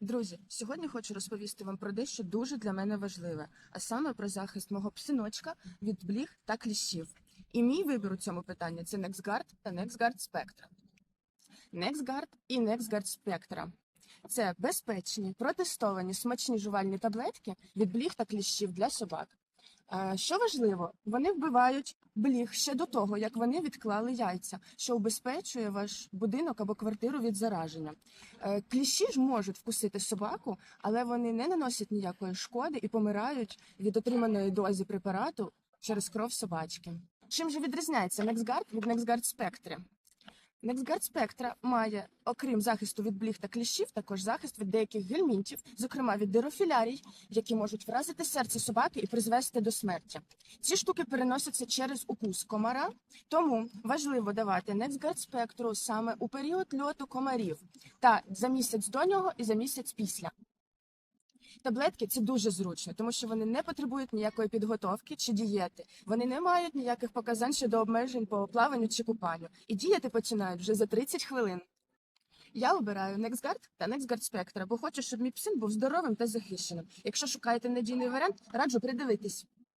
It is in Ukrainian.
Друзі, сьогодні хочу розповісти вам про дещо дуже для мене важливе, а саме про захист мого псиночка від бліг та кліщів. І мій вибір у цьому питанні це NexGuard та NexGuard Spectra. NexGuard і NexGuard Spectra – це безпечні, протестовані смачні жувальні таблетки від бліг та кліщів для собак. Е, Що важливо, вони вбивають бліг ще до того, як вони відклали яйця, що убезпечує ваш будинок або квартиру від зараження. Е, Кліщі ж можуть вкусити собаку, але вони не наносять ніякої шкоди і помирають від отриманої дози препарату через кров собачки. Чим же відрізняється NexGuard від NexGuard Spectre? NexGuard Spectra має, окрім захисту від бліг та кліщів, також захист від деяких гельмінтів, зокрема від дирофілярій, які можуть вразити серце собаки і призвести до смерті. Ці штуки переносяться через укус комара, тому важливо давати NexGuard Spectru саме у період льоту комарів та за місяць до нього і за місяць після. Таблетки це дуже зручно, тому що вони не потребують ніякої підготовки чи дієти. Вони не мають ніяких показань щодо обмежень по плаванню чи купанню. І діяти починають вже за 30 хвилин. Я обираю NexGuard та NexGuard Spectra, бо хочу, щоб мій псин був здоровим та захищеним. Якщо шукаєте надійний варіант, раджу придивитись.